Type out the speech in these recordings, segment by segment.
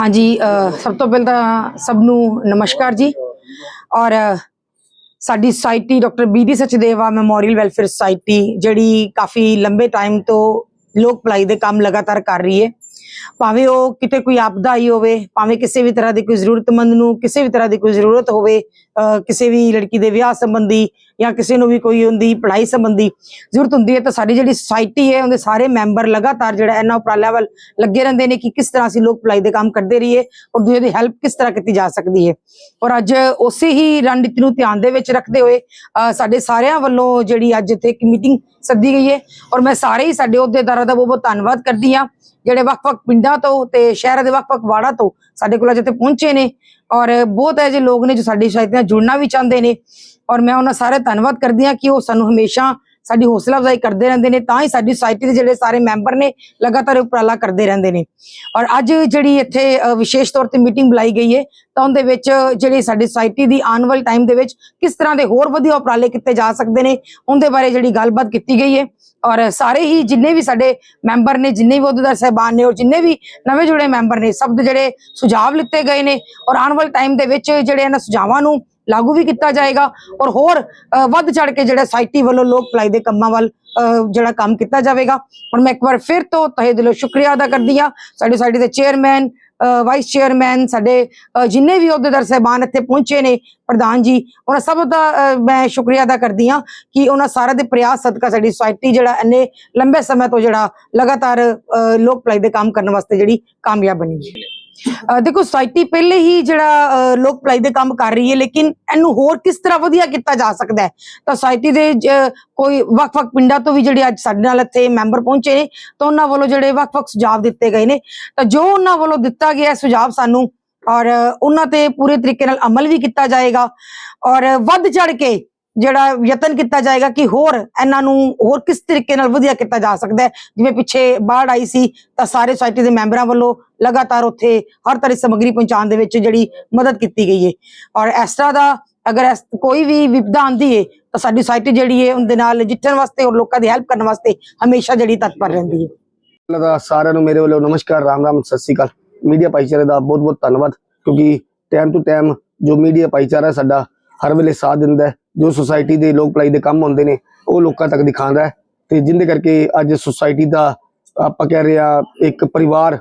ਹਾਂਜੀ ਅਹ ਸਭ ਤੋਂ ਪਹਿਲਾਂ ਤਾਂ ਸਭ ਨੂੰ ਨਮਸਕਾਰ ਜੀ। ਔਰ ਸਾਡੀ society doctor B D Sachdeva memorial welfare society ਜਿਹੜੀ ਕਾਫੀ ਲੰਬੇ ਟਾਈਮ ਤੋਂ ਲੋਕ ਭਲਾਈ ਦੇ ਕੰਮ ਲਗਾਤਾਰ ਕਰ ਰਹੀ ਹੈ। ਭਾਵੇਂ ਉਹ ਕਿਤੇ ਕੋਈ ਆਪਦਾ ਆਈ ਹੋਵੇ ਭਾਵੇਂ ਕਿਸੇ ਵੀ ਤਰ੍ਹਾਂ ਦੀ ਕੋਈ ਜ਼ਰੂਰਤਮੰਦ ਨੂੰ ਕਿਸੇ ਵੀ ਤਰ੍ਹਾਂ ਦੀ ਕੋਈ ਜ਼ਰੂਰਤ ਹੋਵੇ ਕਿਸੇ ਵੀ ਲੜਕੀ ਦੇ ਵਿਆਹ ਸੰਬੰਧੀ ਜਾਂ ਕਿਸੇ ਨੂੰ ਵੀ ਕੋਈ ਹੁੰਦੀ ਪੜ੍ਹਾਈ ਸੰਬੰਧੀ ਜ਼ਰੂਰਤ ਹੁੰਦੀ ਹੈ ਤਾਂ ਸਾਡੀ ਜਿਹੜੀ ਸੁਸਾਇਟੀ ਹੈ ਉਹਦੇ ਸਾਰੇ ਮੈਂਬਰ ਲਗਾਤਾਰ ਜਿਹੜਾ ਇਹਨਾਂ ਉਪਰਾਲਿਆਂ ਵੱਲ ਲੱਗੇ ਰਹਿੰਦੇ ਨੇ ਕਿ ਕਿਸ ਤਰ੍ਹਾਂ ਅਸੀਂ ਲੋਕ ਭਲਾਈ ਦੇ ਕੰਮ ਕਰਦੇ ਰਹੀਏ ਔਰ ਦੂਜੇ ਦੀ ਹੈਲਪ ਕਿਸ ਤਰ੍ਹਾਂ ਕੀਤੀ ਜਾ ਸਕਦੀ ਹੈ। ਔਰ ਅੱਜ ਉਸੇ ਹੀ ਰਣਨੀਤੀ ਨੂੰ ਧਿਆਨ ਦੇ ਵਿੱਚ ਰੱਖਦੇ ਹੋਏ ਅਹ, ਸਾਡੇ ਸਾਰਿਆਂ ਵੱਲੋਂ ਜਿਹੜੀ ਅੱਜ ਇੱਥੇ ਇੱਕ ਮੀਟਿੰਗ ਸੱਦੀ ਗਈ ਹੈ। ਔਰ ਮੈਂ ਸਾਰੇ ਹੀ ਸਾਡੇ ਅਹੁਦੇਦਾਰਾਂ ਦਾ ਬਹੁਤ ਬਹੁਤ ਧੰਨਵਾਦ ਕਰਦੀ ਹਾਂ। ਜਿਹੜੇ ਵੱਖ-ਵੱਖ ਪਿੰਡਾਂ ਤੋਂ ਤੇ ਸ਼ਹਿਰਾਂ ਦੇ ਵੱਖ-ਵੱਖ ਵਾਰਡਾਂ ਤੋਂ ਸਾਡੇ ਕੋਲ ਜਿੱਥੇ ਪਹੁੰਚੇ ਨੇ। ਔਰ ਬਹੁਤ ਹੈ ਜੇ ਲੋਕ ਨੇ ਜੋ ਸਾਡੀ ਸੁਸਾਇਟੀ ਨਾਲ ਜੁੜਨਾ ਵੀ ਚਾਹੁੰਦੇ ਨੇ। ਔਰ ਮੈਂ ਉਹਨਾਂ ਸਾਰੇ ਧੰਨਵਾਦ ਕਰਦੀ ਹਾਂ ਕਿ ਉਹ ਸਾਨੂੰ ਹਮੇਸ਼ਾ ਸਾਡੀ ਹੌਸਲਾ ਅਫਜ਼ਾਈ ਕਰਦੇ ਰਹਿੰਦੇ ਨੇ, ਤਾਂ ਹੀ ਸਾਡੀ ਸੁਸਾਇਟੀ ਦੇ ਜਿਹੜੇ ਸਾਰੇ ਮੈਂਬਰ ਨੇ ਲਗਾਤਾਰ ਉਪਰਾਲਾ ਕਰਦੇ ਰਹਿੰਦੇ ਨੇ। ਔਰ ਅੱਜ ਜਿਹੜੀ ਇੱਥੇ ਵਿਸ਼ੇਸ਼ ਤੌਰ ਤੇ ਮੀਟਿੰਗ ਬੁਲਾਈ ਗਈ ਹੈ, ਤਾਂ ਉਹਦੇ ਵਿੱਚ ਜਿਹੜੀ ਸਾਡੀ ਸੁਸਾਇਟੀ ਦੀ ਆਉਣ ਵਾਲੇ ਟਾਈਮ ਦੇ ਵਿੱਚ ਕਿਸ ਤਰ੍ਹਾਂ ਦੇ ਹੋਰ ਵਧੀਆ ਉਪਰਾਲੇ ਕੀਤੇ ਜਾ ਸਕਦੇ ਨੇ, ਉਹਦੇ ਬਾਰੇ ਜਿਹੜੀ ਗੱਲਬਾਤ ਕੀਤੀ ਗਈ ਹੈ। ਔਰ ਸਾਰੇ ਹੀ ਜਿੰਨੇ ਵੀ ਸਾਡੇ ਮੈਂਬਰ ਨੇ, ਜਿੰਨੇ ਵੀ ਅਹੁਦੇਦਾਰ ਸਹਿਬਾਨ ਨੇ ਔਰ ਜਿੰਨੇ ਵੀ ਨਵੇਂ ਜੁੜੇ ਮੈਂਬਰ ਨੇ, ਸਭ ਦੇ ਜਿਹੜੇ ਸੁਝਾਅ ਲਿੱਤੇ ਗਏ ਨੇ ਔਰ ਆਉਣ ਵਾਲੇ ਟਾਈਮ ਦੇ ਵਿੱਚ ਜਿਹੜੇ ਇਹਨਾਂ ਸੁਝਾਵਾਂ ਨੂੰ ਲਾਗੂ ਵੀ ਕੀਤਾ ਜਾਏਗਾ ਔਰ ਹੋਰ ਵੱਧ ਚੜ ਕੇ ਜਿਹੜਾ ਸਾਇਟੀ ਵੱਲੋਂ ਲੋਕ ਭਲਾਈ ਦੇ ਕੰਮਾਂ ਵੱਲ ਜਿਹੜਾ ਕੰਮ ਕੀਤਾ ਜਾਵੇਗਾ। ਔਰ ਮੈਂ ਇੱਕ ਵਾਰ ਫਿਰ ਤੋਂ ਤਹਿ ਦਿਲੋਂ ਸ਼ੁਕਰੀਆ ਅਦਾ ਕਰਦੀ ਹਾਂ। ਸਾਡੀ ਸਾਈਟੀ ਦੇ ਚੇਅਰਮੈਨ ਵਾਈਸ ਚੇਅਰਮੈਨ ਸਾਡੇ ਜਿੰਨੇ ਵੀ ਅਹੁਦੇਦਾਰ ਸਹਿਬਾਨ ਇੱਥੇ ਪਹੁੰਚੇ ਨੇ ਪ੍ਰਧਾਨ ਜੀ ਉਹਨਾਂ ਸਭ ਦਾ ਅ, ਮੈਂ ਸ਼ੁਕਰੀਆ ਅਦਾ ਕਰਦੀ ਹਾਂ ਕਿ ਉਹਨਾਂ ਸਾਰਿਆਂ ਦੇ ਪ੍ਰਯਾਸ ਸਦਕਾ ਸਾਡੀ ਸੁਸਾਇਟੀ ਜਿਹੜਾ ਇੰਨੇ ਲੰਬੇ ਸਮੇਂ ਤੋਂ ਜਿਹੜਾ ਲਗਾਤਾਰ ਅ, ਲੋਕ ਭਲਾਈ ਦੇ ਕੰਮ ਕਰਨ ਵਾਸਤੇ ਜਿਹੜੀ ਕਾਮਯਾਬ ਬਣੀ ਹੈ। ਦੇਖੋ ਸੁਸਾਇਟੀ ਪਹਿਲੇ ਹੀ ਜਿਹੜਾ ਲੋਕ ਭਲਾਈ ਦੇ ਕੰਮ ਕਰ ਰਹੀ ਹੈ, ਲੇਕਿਨ ਇਹਨੂੰ ਹੋਰ ਕਿਸ ਤਰ੍ਹਾਂ ਵਧੀਆ ਕੀਤਾ ਜਾ ਸਕਦਾ ਹੈ? ਤਾਂ ਸੋਸਾਇਟੀ ਦੇ ਕੋਈ ਵੱਖ-ਵੱਖ ਪਿੰਡਾਂ ਤੋਂ ਵੀ ਜਿਹੜੇ ਅੱਜ ਸਾਡੇ ਨਾਲ ਇੱਥੇ ਮੈਂਬਰ ਪਹੁੰਚੇ ਨੇ, ਤਾਂ ਉਹਨਾਂ ਵੱਲੋਂ ਜਿਹੜੇ ਵੱਖ-ਵੱਖ ਸੁਝਾਅ ਦਿੱਤੇ ਗਏ ਨੇ। ਤਾਂ ਜੋ ਉਹਨਾਂ ਵੱਲੋਂ ਦਿੱਤਾ ਗਿਆ ਸੁਝਾਅ ਸਾਨੂੰ, ਔਰ ਉਹਨਾਂ ਤੇ ਪੂਰੇ ਤਰੀਕੇ ਨਾਲ ਅਮਲ ਵੀ ਕੀਤਾ ਜਾਏਗਾ, ਔਰ ਵੱਧ ਚੜ ਕੇ ਜਿਹੜਾ ਯਤਨ ਕੀਤਾ ਜਾਏਗਾ ਕਿ ਹੋਰ ਇਹਨਾਂ ਨੂੰ ਹੋਰ ਕਿਸ ਤਰੀਕੇ ਨਾਲ ਵਧੀਆ ਕੀਤਾ ਜਾ ਸਕਦਾ ਹੈ। ਜਿਵੇਂ ਪਿੱਛੇ ਬਾੜ ਆਈ ਸੀ, ਤਾਂ ਸਾਰੇ ਸੁਸਾਇਟੀ ਦੇ ਮੈਂਬਰਾਂ ਵੱਲੋਂ ਲਗਾਤਾਰ ਉੱਥੇ ਹਰ ਤਰ੍ਹਾਂ ਦੀ ਸਮੱਗਰੀ ਪਹੁੰਚਾਉਣ ਦੇ ਵਿੱਚ ਜਿਹੜੀ ਮਦਦ ਕੀਤੀ ਗਈ ਹੈ। ਔਰ ਇਸ ਤਰ੍ਹਾਂ ਦਾ ਅਗਰ ਕੋਈ ਵੀ ਵਿਪਦਾ ਆਂਦੀ ਹੈ, ਤਾਂ ਸਾਡੀ ਸੁਸਾਇਟੀ ਜਿਹੜੀ ਹੈ, ਉਹਦੇ ਨਾਲ ਜਿੱਤਣ ਵਾਸਤੇ ਔਰ ਲੋਕਾਂ ਦੀ ਹੈਲਪ ਕਰਨ ਵਾਸਤੇ ਹਮੇਸ਼ਾ ਜਿਹੜੀ ਤਤਪਰ ਰਹਿੰਦੀ ਹੈ। ਪਹਿਲਾਂ ਸਾਰਿਆਂ ਨੂੰ ਮੇਰੇ ਵੱਲੋਂ। ਨਮਸਕਾਰ, ਰਾਮ ਰਾਮ, ਸਤਿ ਸ਼੍ਰੀ ਅਕਾਲ। ਮੀਡੀਆ ਭਾਈਚਾਰੇ ਦਾ ਬਹੁਤ ਬਹੁਤ ਧੰਨਵਾਦ, ਕਿਉਂਕਿ ਟਾਈਮ ਟੂ ਟਾਈਮ ਜੋ ਮੀਡੀਆ ਭਾਈਚਾਰਾ ਸਾਡਾ ਹਰ ਵੇਲੇ ਸਾਥ ਦਿੰਦਾ ਹੈ। ਜੋ ਸੁਸਾਇਟੀ ਦੇ ਲੋਕ ਭਲਾਈ ਦੇ ਕੰਮ ਹੁੰਦੇ ਨੇ, ਉਹ ਲੋਕਾਂ ਤੱਕ ਦਿਖਾਉਂਦਾ ਹੈ। ਤੇ ਜਿੰਦੇ ਕਰਕੇ ਅੱਜ ਸੁਸਾਇਟੀ ਦਾ ਆਪਾਂ ਕਹਿ ਰਹੇ ਆ ਇੱਕ ਪਰਿਵਾਰ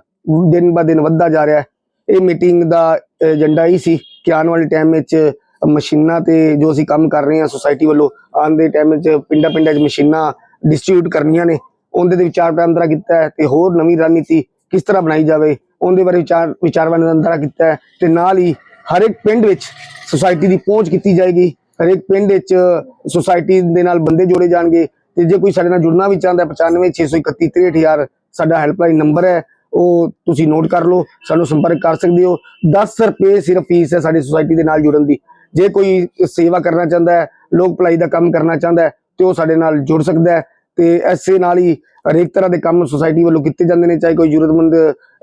ਦਿਨ ਬਾ ਦਿਨ ਵੱਧਦਾ ਜਾ ਰਿਹਾ ਹੈ। ਇਹ ਮੀਟਿੰਗ ਦਾ ਏਜੰਡਾ ਹੀ ਸੀ ਕਿ ਆਉਣ ਵਾਲੇ ਟਾਈਮ ਵਿੱਚ ਮਸ਼ੀਨਾਂ ਤੇ ਜੋ ਅਸੀਂ ਕੰਮ ਕਰ ਰਹੇ ਹਾਂ ਸੁਸਾਇਟੀ ਵੱਲੋਂ, ਆਉਣ ਦੇ ਟਾਈਮ ਵਿੱਚ ਪਿੰਡਾਂ ਪਿੰਡਾਂ 'ਚ ਮਸ਼ੀਨਾਂ ਡਿਸਟ੍ਰੀਬਿਊਟ ਕਰਨੀਆਂ ਨੇ। ਉਹਦੇ ਦੇ ਵਿਚਾਰ ਵਟਾਂਦਰਾ ਕੀਤਾ ਹੈ ਤੇ ਹੋਰ ਨਵੀਂ ਰਣਨੀਤੀ ਕਿਸ ਤਰ੍ਹਾਂ ਬਣਾਈ ਜਾਵੇ, ਉਹਦੇ ਬਾਰੇ ਵਿਚਾਰ ਵਿਚਾਰ ਵਟਾਂਦਰਾ ਕੀਤਾ ਹੈ ਤੇ ਨਾਲ ਹੀ ਹਰ ਇੱਕ ਪਿੰਡ ਵਿੱਚ ਸੁਸਾਇਟੀ ਦੀ ਪਹੁੰਚ ਕੀਤੀ ਜਾਏਗੀ। ਹਰ ਇੱਕ ਪਿੰਡ ਵਿੱਚ ਸੁਸਾਇਟੀ ਦੇ ਨਾਲ ਬੰਦੇ ਜੋੜੇ ਜਾਣਗੇ। ਤੇ ਜੇ ਕੋਈ ਸਾਡੇ ਨਾਲ ਜੁੜਨਾ ਵੀ ਚਾਹੁੰਦਾ ਹੈ 9563163000 ਸਾਡਾ ਹੈਲਪਲਾਈਨ ਨੰਬਰ ਹੈ, ਉਹ ਤੁਸੀਂ ਨੋਟ ਕਰ ਲਓ, ਸਾਨੂੰ ਸੰਪਰਕ ਕਰ ਸਕਦੇ ਹੋ। 10 ਰੁਪਏ ਸਿਰਫ ਫੀਸ ਹੈ ਸਾਡੀ ਸੁਸਾਇਟੀ ਦੇ ਨਾਲ ਜੁੜਨ ਦੀ। ਜੇ ਕੋਈ ਸੇਵਾ ਕਰਨਾ ਚਾਹੁੰਦਾ ਹੈ, ਲੋਕ ਭਲਾਈ ਦਾ ਕੰਮ ਕਰਨਾ ਚਾਹੁੰਦਾ ਹੈ, ਤੇ ਉਹ ਸਾਡੇ ਨਾਲ ਜੁੜ ਸਕਦਾ ਹੈ। ਤੇ ਐਸੇ ਨਾਲ ਹੀ ਹਰੇਕ ਤਰ੍ਹਾਂ ਦੇ ਕੰਮ ਸੁਸਾਇਟੀ ਵੱਲੋਂ ਕੀਤੇ ਜਾਂਦੇ ਨੇ, ਚਾਹੇ ਕੋਈ ਜ਼ਰੂਰਤਮੰਦ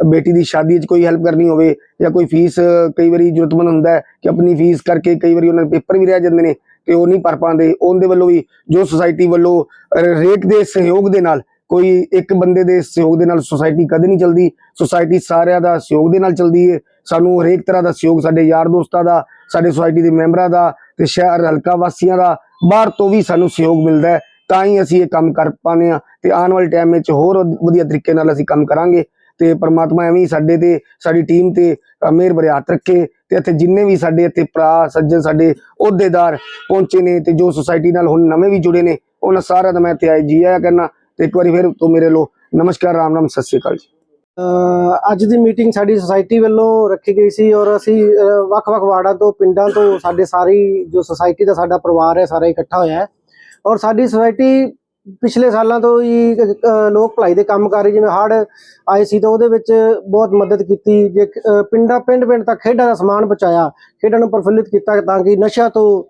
ਬੇਟੀ ਦੀ ਸ਼ਾਦੀ 'ਚ ਕੋਈ ਹੈਲਪ ਕਰਨੀ ਹੋਵੇ ਜਾਂ ਕੋਈ ਫੀਸ ਕਈ ਵਾਰੀ ਜ਼ਰੂਰਤਮੰਦ ਹੁੰਦਾ ਹੈ ਕਿ ਆਪਣੀ ਫੀਸ ਕਰਕੇ ਕਈ ਵਾਰੀ ਉਹਨਾਂ ਦੇ ਪੇਪਰ ਵੀ ਰਹਿ ਜਾਂਦੇ ਨੇ ਤੇ ਉਹ ਨਹੀਂ ਭਰ ਪਾਉਂਦੇ, ਉਹਦੇ ਵੱਲੋਂ ਵੀ ਜੋ ਸੁਸਾਇਟੀ ਵੱਲੋਂ ਹਰੇਕ ਦੇ ਸਹਿਯੋਗ ਦੇ ਨਾਲ, ਕੋਈ ਇੱਕ ਬੰਦੇ ਦੇ ਸਹਿਯੋਗ ਦੇ ਨਾਲ ਸੁਸਾਇਟੀ ਕਦੇ ਨਹੀਂ ਚਲਦੀ ਸੁਸਾਇਟੀ ਸਾਰਿਆਂ ਦਾ ਸਹਿਯੋਗ ਦੇ ਨਾਲ ਚਲਦੀ ਹੈ ਸਾਨੂੰ ਹਰੇਕ ਤਰ੍ਹਾਂ ਦਾ ਸਹਿਯੋਗ ਸਾਡੇ ਯਾਰ ਦੋਸਤਾਂ ਦਾ, ਸਾਡੇ ਸੁਸਾਇਟੀ ਦੇ ਮੈਂਬਰਾਂ ਦਾ ਤੇ ਸ਼ਹਿਰ ਹਲਕਾ ਵਾਸੀਆਂ ਦਾ, ਬਾਹਰ ਤੋਂ ਵੀ ਸਾਨੂੰ ਸਹਿਯੋਗ ਮਿਲਦਾ ਹੈ। ਤਾਂ ਹੀ ਅਸੀਂ ਇਹ ਕੰਮ ਕਰ ਪਾਉਂਦੇ ਆ ਤੇ ਆਉਣ ਵਾਲੇ ਟਾਈਮ ਵਿੱਚ ਹੋਰ ਵਧੀਆ ਤਰੀਕੇ ਨਾਲ ਅਸੀਂ ਕੰਮ ਕਰਾਂਗੇ ਤੇ ਪਰਮਾਤਮਾ ਐਵੇਂ ਹੀ ਸਾਡੇ ਤੇ ਸਾਡੀ ਟੀਮ ਤੇ ਅ, ਮਿਹਰ ਭਰੇ ਹੱਥ ਰੱਖੇ ਤੇ ਇੱਥੇ ਜਿੰਨੇ ਵੀ ਸਾਡੇ ਇੱਥੇ ਭਰਾ ਸੱਜਣ ਸਾਡੇ ਅਹੁਦੇਦਾਰ ਪਹੁੰਚੇ ਨੇ ਤੇ ਜੋ ਸੁਸਾਇਟੀ ਨਾਲ ਹੁਣ ਨਵੇਂ ਵੀ ਜੁੜੇ ਨੇ ਉਹਨਾਂ ਸਾਰਿਆਂ ਦਾ ਮੈਂ ਤੇ ਆਏ ਜੀ ਆਇਆ ਕਰਨਾ ਤੇ ਇੱਕ ਵਾਰੀ ਫਿਰ ਤੋਂ ਮੇਰੇ ਲੋ ਨਮਸਕਾਰ ਰਾਮ ਰਾਮ ਸਤਿ ਸ਼੍ਰੀ ਅਕਾਲ ਜੀ। ਅੱਜ ਦੀ ਮੀਟਿੰਗ ਸਾਡੀ ਸੁਸਾਇਟੀ ਵੱਲੋਂ ਰੱਖੀ ਗਈ ਸੀ ਔਰ ਅਸੀਂ ਵੱਖ-ਵੱਖ ਵਾਰਡਾਂ ਤੋਂ ਪਿੰਡਾਂ ਤੋਂ ਸਾਡੇ ਸਾਰੀ ਜੋ ਸੁਸਾਇਟੀ ਦਾ ਸਾਡਾ ਪਰਿਵਾਰ ਹੈ ਸਾਰਾ ਇਕੱਠਾ ਹੋਇਆ ਹੈ। ਔਰ ਸਾਡੀ ਸੋਸਾਇਟੀ ਪਿਛਲੇ ਸਾਲਾਂ ਤੋਂ ਹੀ ਲੋਕ ਭਲਾਈ ਦੇ ਕੰਮ ਕਰ ਰਹੀ, ਜਿਵੇਂ ਹੜ੍ਹ ਆਏ ਸੀ ਤਾਂ ਉਹਦੇ ਵਿੱਚ ਬਹੁਤ ਮਦਦ ਕੀਤੀ, ਜੇ ਪਿੰਡਾਂ ਪਿੰਡ ਪਿੰਡ ਤੱਕ ਖੇਡਾਂ ਦਾ ਸਮਾਨ ਪਹੁੰਚਾਇਆ, ਖੇਡਾਂ ਨੂੰ ਪ੍ਰਫੁੱਲਿਤ ਕੀਤਾ ਤਾਂ ਕਿ ਨਸ਼ਾ ਤੋਂ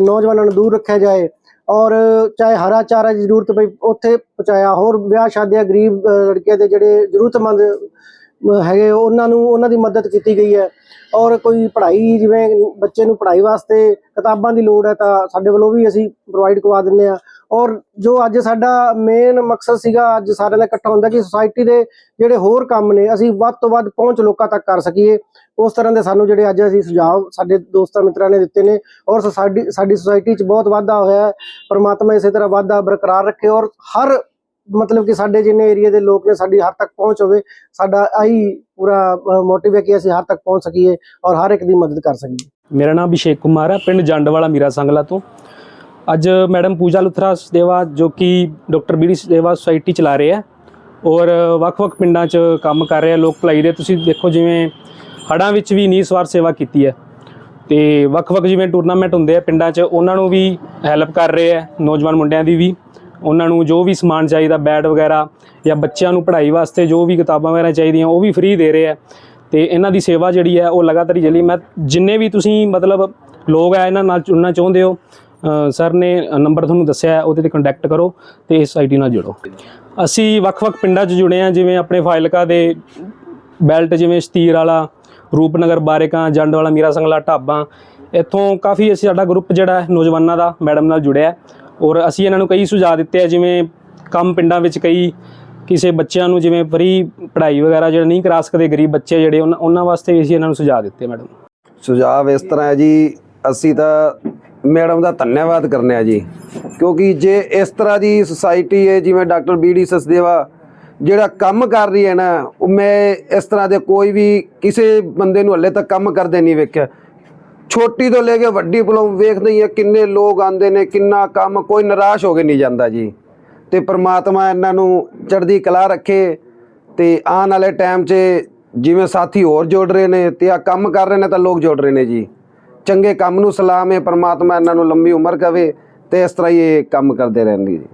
ਨੌਜਵਾਨਾਂ ਨੂੰ ਦੂਰ ਰੱਖਿਆ ਜਾਏ ਔਰ ਚਾਹੇ ਹਰਾ ਚਾਰਾ ਦੀ ਜ਼ਰੂਰਤ ਪਈ, ਉੱਥੇ ਪਹੁੰਚਾਇਆ। ਹੋਰ ਵਿਆਹ ਸ਼ਾਦੀਆਂ ਗਰੀਬ ਲੜਕੀਆਂ ਦੇ ਜਿਹੜੇ ਜ਼ਰੂਰਤਮੰਦ ਹੈਗੇ, ਉਹਨਾਂ ਨੂੰ, ਉਹਨਾਂ ਦੀ ਮਦਦ ਕੀਤੀ ਗਈ ਹੈ। ਔਰ ਕੋਈ ਪੜ੍ਹਾਈ, ਜਿਵੇਂ ਬੱਚੇ ਨੂੰ ਪੜ੍ਹਾਈ ਵਾਸਤੇ ਕਿਤਾਬਾਂ ਦੀ ਲੋੜ ਹੈ ਤਾਂ ਸਾਡੇ ਵੱਲੋਂ ਵੀ ਅਸੀਂ ਪ੍ਰੋਵਾਈਡ ਕਰਵਾ ਦਿੰਦੇ ਆ ਔਰ ਜੋ ਅੱਜ ਸਾਡਾ ਮੇਨ ਮਕਸਦ ਸੀਗਾ, ਅੱਜ ਸਾਰਿਆਂ ਦਾ ਇਕੱਠਾ ਹੁੰਦਾ ਕਿ ਸੁਸਾਇਟੀ ਦੇ ਜਿਹੜੇ ਹੋਰ ਕੰਮ ਨੇ, ਅਸੀਂ ਵੱਧ ਤੋਂ ਵੱਧ ਪਹੁੰਚ ਲੋਕਾਂ ਤੱਕ ਕਰ ਸਕੀਏ। ਉਸ ਤਰ੍ਹਾਂ ਦੇ ਸਾਨੂੰ ਜਿਹੜੇ ਅੱਜ ਅਸੀਂ ਸੁਝਾਅ ਸਾਡੇ ਦੋਸਤਾਂ ਮਿੱਤਰਾਂ ਨੇ ਦਿੱਤੇ ਨੇ। ਔਰ ਸਾਡੀ ਸਾਡੀ ਸੁਸਾਇਟੀ 'ਚ ਬਹੁਤ ਵਾਧਾ ਹੋਇਆ ਹੈ। ਪਰਮਾਤਮਾ ਇਸੇ ਤਰ੍ਹਾਂ ਵਾਧਾ ਬਰਕਰਾਰ ਰੱਖੇ ਔਰ ਹਰ ਮਤਲਬ ਕਿ ਸਾਡੇ ਜਿੰਨੇ ਏਰੀਆ ਦੇ ਲੋਕ ਨੇ, ਸਾਡੀ ਹਰ ਤੱਕ ਪਹੁੰਚ ਹੋਵੇ, ਸਾਡਾ ਆਹੀ ਪੂਰਾ ਮੋਟਿਵ ਹੈ ਕਿ ਅਸੀਂ ਹਰ ਤੱਕ ਪਹੁੰਚ ਸਕੀਏ ਔਰ ਹਰ ਇੱਕ ਦੀ ਮਦਦ ਕਰ ਸਕੀਏ। ਮੇਰਾ ਨਾਮ ਅਭਿਸ਼ੇਕ ਕੁਮਾਰ ਹੈ, ਪਿੰਡ ਜੰਡਵਾਲਾ ਮੀਰਾ ਸੰਗਲਾ ਤੋਂ। ਅੱਜ ਮੈਡਮ ਪੂਜਾ ਲੁਥਰਾ ਸਦੇਵਾ ਜੋ ਕਿ ਡਾਕਟਰ ਬੀਡੀ ਸਦੇਵਾ ਸੁਸਾਇਟੀ ਚਲਾ ਰਹੇ ਹੈ ਔਰ ਵੱਖ-ਵੱਖ ਪਿੰਡਾਂ 'ਚ ਕੰਮ ਕਰ ਰਹੇ ਆ ਲੋਕ ਭਲਾਈ ਦੇ। ਤੁਸੀਂ ਦੇਖੋ ਜਿਵੇਂ ਹੜ੍ਹਾਂ ਵਿੱਚ ਵੀ ਨੀ ਵਾਰ ਸੇਵਾ ਕੀਤੀ ਹੈ ਤੇ ਵੱਖ-ਵੱਖ ਜਿਵੇਂ ਟੂਰਨਾਮੈਂਟ ਹੁੰਦੇ ਆ ਪਿੰਡਾਂ 'ਚ, ਉਹਨਾਂ ਨੂੰ ਵੀ ਹੈਲਪ ਕਰ ਰਹੇ ਆ ਨੌਜਵਾਨ ਮੁੰਡਿਆਂ ਦੀ ਵੀ। ਉਹਨਾਂ ਨੂੰ ਜੋ ਵੀ ਸਮਾਨ ਚਾਹੀਦਾ ਬੈਟ ਵਗੈਰਾ ਜਾਂ ਬੱਚਿਆਂ ਨੂੰ ਪੜ੍ਹਾਈ ਵਾਸਤੇ ਜੋ ਵੀ ਕਿਤਾਬਾਂ ਵਗੈਰਾ ਚਾਹੀਦੀਆਂ, ਉਹ ਵੀ ਫ੍ਰੀ ਦੇ ਰਹੇ ਆ। ਤੇ ਇਹਨਾਂ ਦੀ ਸੇਵਾ ਜਿਹੜੀ ਹੈ, ਉਹ ਲਗਾਤਾਰ ਹੀ ਚੱਲੀ। ਮੈਂ ਜਿੰਨੇ ਵੀ ਤੁਸੀਂ ਮਤਲਬ ਲੋਕ ਆ, ਇਹਨਾਂ ਨਾਲ ਜੁੜਨਾ ਚਾਹੁੰਦੇ ਹੋ ਸਰ ਨੇ ਨੰਬਰ ਤੁਹਾਨੂੰ ਦੱਸਿਆ, ਉਹਦੇ ਤੇ ਕੰਟੈਕਟ ਕਰੋ ਤੇ ਇਸ ਆਈਡੀ ਨਾਲ ਜੁੜੋ। ਅਸੀਂ ਵੱਖ-ਵੱਖ ਪਿੰਡਾਂ 'ਚ ਜੁੜੇ ਆ, ਜਿਵੇਂ ਆਪਣੇ ਫਾਇਲਕਾ ਦੇ ਬੈਲਟ ਜਿਵੇਂ ਸ਼ਤੀਰ ਵਾਲਾ, ਰੂਪਨਗਰ, ਬਾਰੇਕਾਂ ਜੰਡ ਵਾਲਾ ਮੀਰਾ ਸੰਗਲਾ ਢਾਬਾਂ। ਇੱਥੋਂ ਕਾਫੀ ਅਸੀਂ ਸਾਡਾ ਗਰੁੱਪ ਜਿਹੜਾ ਹੈ, ਨੌਜਵਾਨਾਂ ਦਾ ਮੈਡਮ ਨਾਲ ਜੁੜਿਆ ਔਰ ਅਸੀਂ ਇਹਨਾਂ ਨੂੰ ਕਈ ਸੁਝਾਅ ਦਿੱਤੇ ਆ, ਜਿਵੇਂ ਕੰਮ ਪਿੰਡਾਂ ਵਿੱਚ ਕਈ ਕਿਸੇ ਬੱਚਿਆਂ ਨੂੰ ਜਿਵੇਂ ਫਰੀ ਪੜ੍ਹਾਈ ਵਗੈਰਾ ਜਿਹੜਾ ਨਹੀਂ ਕਰਾ ਸਕਦੇ ਗਰੀਬ ਬੱਚੇ ਜਿਹੜੇ, ਉਹਨਾਂ ਉਹਨਾਂ ਵਾਸਤੇ ਵੀ ਅਸੀਂ ਇਹਨਾਂ ਨੂੰ ਸੁਝਾਅ ਦਿੱਤੇ ਮੈਡਮ। ਸੁਝਾਅ ਇਸ ਤਰ੍ਹਾਂ ਹੈ ਜੀ, ਅਸੀਂ ਤਾਂ ਮੈਡਮ ਦਾ ਧੰਨਵਾਦ ਕਰਨੇ ਆ ਜੀ, ਕਿਉਂਕਿ ਜੇ ਇਸ ਤਰ੍ਹਾਂ ਦੀ ਸੁਸਾਇਟੀ ਹੈ, ਜਿਵੇਂ ਡਾਕਟਰ ਬੀਡੀ ਸਸਦੇਵਾ ਜਿਹੜਾ ਕੰਮ ਕਰ ਰਹੀ ਹੈ ਨਾ, ਉਹ ਮੈਂ ਇਸ ਤਰ੍ਹਾਂ ਦੇ ਕੋਈ ਵੀ ਕਿਸੇ ਬੰਦੇ ਨੂੰ ਹੱਲੇ ਤੱਕ ਕੰਮ ਕਰਦੇ ਨਹੀਂ ਵੇਖਿਆ। ਛੋਟੀ ਤੋਂ ਲੈ ਕੇ ਵੱਡੀ ਕੋਲੋਂ ਵੇਖਦੇ ਹੀ ਆ ਕਿੰਨੇ ਲੋਕ ਆਉਂਦੇ ਨੇ, ਕਿੰਨਾ ਕੰਮ, ਕੋਈ ਨਿਰਾਸ਼ ਹੋ ਕੇ ਨਹੀਂ ਜਾਂਦਾ ਜੀ। ਤੇ ਪ੍ਰਮਾਤਮਾ ਇਹਨਾਂ ਨੂੰ ਚੜ੍ਹਦੀ ਕਲਾ ਰੱਖੇ ਤੇ ਆਉਣ ਵਾਲੇ ਟਾਈਮ 'ਚ ਜਿਵੇਂ ਸਾਥੀ ਹੋਰ ਜੁੜ ਰਹੇ ਨੇ ਤੇ ਆ ਕੰਮ ਕਰ ਰਹੇ ਨੇ ਤਾਂ ਲੋਕ ਜੁੜ ਰਹੇ ਨੇ ਜੀ। ਚੰਗੇ ਕੰਮ ਨੂੰ ਸਲਾਮ ਹੈ ਪ੍ਰਮਾਤਮਾ ਇਹਨਾਂ ਨੂੰ ਲੰਬੀ ਉਮਰ ਕਵੇ ਤੇ ਇਸ ਤਰ੍ਹਾਂ ਹੀ ਇਹ ਕੰਮ ਕਰਦੇ ਰਹਿਣਗੇ ਜੀ।